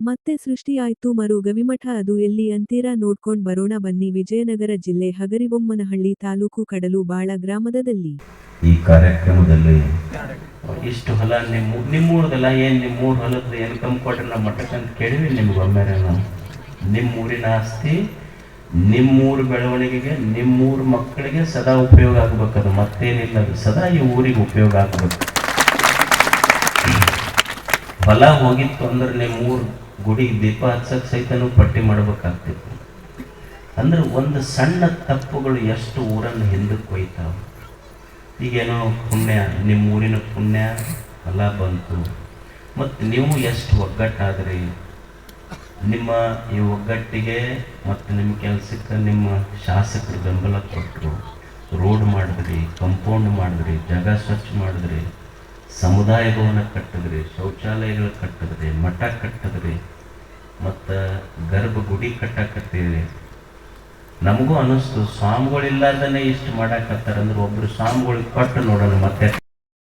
ಮತ್ತೆ ಸೃಷ್ಟಿಯಾಯ್ತು ಮರು ಗವಿಮಠ ಅದು ಎಲ್ಲಿ ಅಂತೀರಾ ನೋಡ್ಕೊಂಡ್ ಬರೋಣ ಬನ್ನಿ ವಿಜಯನಗರ ಜಿಲ್ಲೆ ಹಗರಿಬೊಮ್ಮನಹಳ್ಳಿ ತಾಲೂಕು ಕಡಲು ಬಾಳ ಗ್ರಾಮದಲ್ಲಿ ಈ ಕಾರ್ಯಕ್ರಮದಲ್ಲಿ ಇಷ್ಟು ಹೊಲ ನಿಮ್ಮ ನಿಮ್ಮೂರದಲ್ಲ ಏನು ನಿಮ್ಮೂರ ಹೊಲದ ಏನು ಕೊಟ್ರೆ ನಾವು ಮಟ್ಟಕ್ಕೆ ಅಂತ ಕೇಳಿವಿ ನಿಮ್ಗೆ ಒಮ್ಮೆ ನಿಮ್ಮೂರಿನ ಆಸ್ತಿ ನಿಮ್ಮೂರು ಬೆಳವಣಿಗೆಗೆ ನಿಮ್ಮೂರ ಮಕ್ಕಳಿಗೆ ಸದಾ ಉಪಯೋಗ ಆಗ್ಬೇಕದು ಮತ್ತೇನಿಲ್ಲ ಅದು. ಸದಾ ಈ ಊರಿಗೆ ಉಪಯೋಗ ಆಗ್ಬೇಕು. ಹೊಲ ಹೋಗಿತ್ತು ಅಂದ್ರೆ ನಿಮ್ಮೂರ ಗುಡಿಗೆ ದೀಪ ಹಚ್ಚಕ್ಕೆ ಸಹಿತನೂ ಪಟ್ಟಿ ಮಾಡ್ಬೇಕಾಗ್ತಿತ್ತು. ಅಂದ್ರೆ ಒಂದು ಸಣ್ಣ ತಪ್ಪುಗಳು ಎಷ್ಟು ಊರನ್ನು ಹಿಂದಕ್ಕೆ ಒಯ್ತಾವೆ ಈಗೇನೋ ಪುಣ್ಯ ನಿಮ್ಮ ಊರಿನ ಪುಣ್ಯ ಹೊಲ ಬಂತು. ಮತ್ತು ನೀವು ಎಷ್ಟು ಒಗ್ಗಟ್ಟಾದ್ರಿ? ನಿಮ್ಮ ಈ ಒಗ್ಗಟ್ಟಿಗೆ ಮತ್ತು ನಿಮ್ಮ ಕೆಲಸಕ್ಕೆ ನಿಮ್ಮ ಶಾಸಕರು ಬೆಂಬಲ ಕೊಟ್ಟರು ರೋಡ್ ಮಾಡಿದ್ರಿ ಕಂಪೌಂಡ್ ಮಾಡಿದ್ರಿ, ಜಾಗ ಸ್ವಚ್ಛ ಮಾಡಿದ್ರಿ. ಸಮುದಾಯ ಭವನ ಕಟ್ಟಿದ್ರಿ, ಶೌಚಾಲಯಗಳು ಕಟ್ಟಿದ್ರೆ, ಮಠ ಕಟ್ಟಿದ್ರಿ, ಮತ್ತು ಗರ್ಭಗುಡಿ ಕಟ್ಟಕತ್ತೀರಿ ನಮಗೂ ಅನಿಸ್ತು, ಸ್ವಾಮಿಗಳಿಲ್ಲಾರ್ದನೇ ಇಷ್ಟು ಮಾಡಾಕತ್ತಾರಂದ್ರೆ ಒಬ್ರು ಸ್ವಾಮಿಗಳಿಗೆ ಕೊಟ್ಟು ನೋಡೋಣ ಮತ್ತೆ.